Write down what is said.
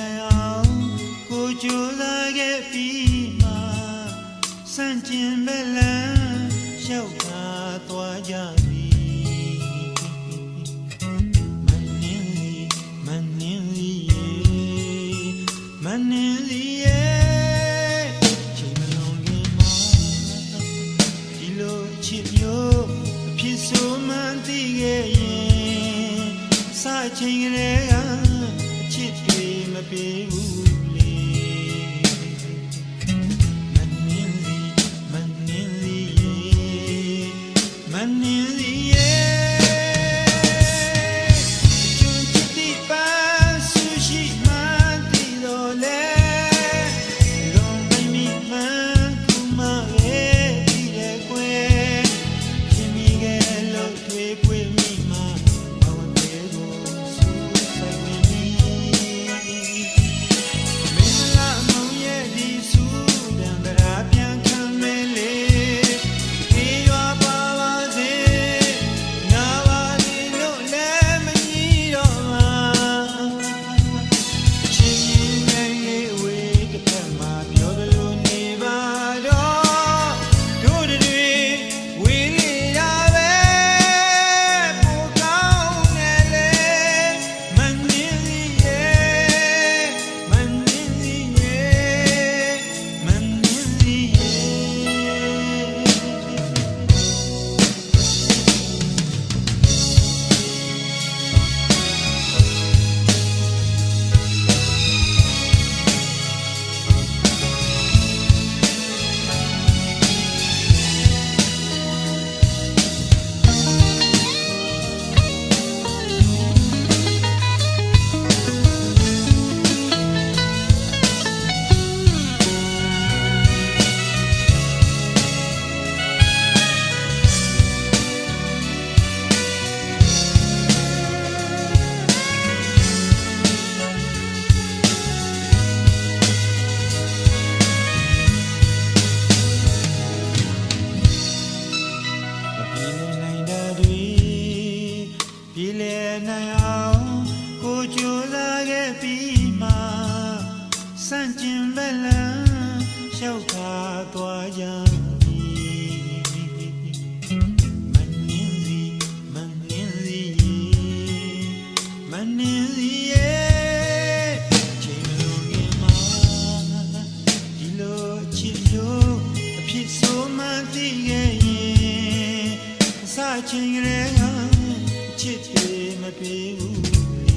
နိုင်အောင်ကိုကြိုးစားခဲ့ပြီးမှစံကျင်ပဲလမ်းရှောက်ကားသွားကြပြီမနင်းလီမနင်းလီမနင်းလီရဲ့ချိန်မလွန်ခင်မှာဒီလိုချစ်မျိုးအဖြစ်ဆိုမှန်သိခဲ့ရင်စာချိန်ကလေးက ပေးဘူးလေမနင်းလီမနင်းလီမနင်းလီ ဆန့်ကျင်ဘက်လံရှောက်ခါသွားကြချင်းရဲကချစ်ပေမပေဘူး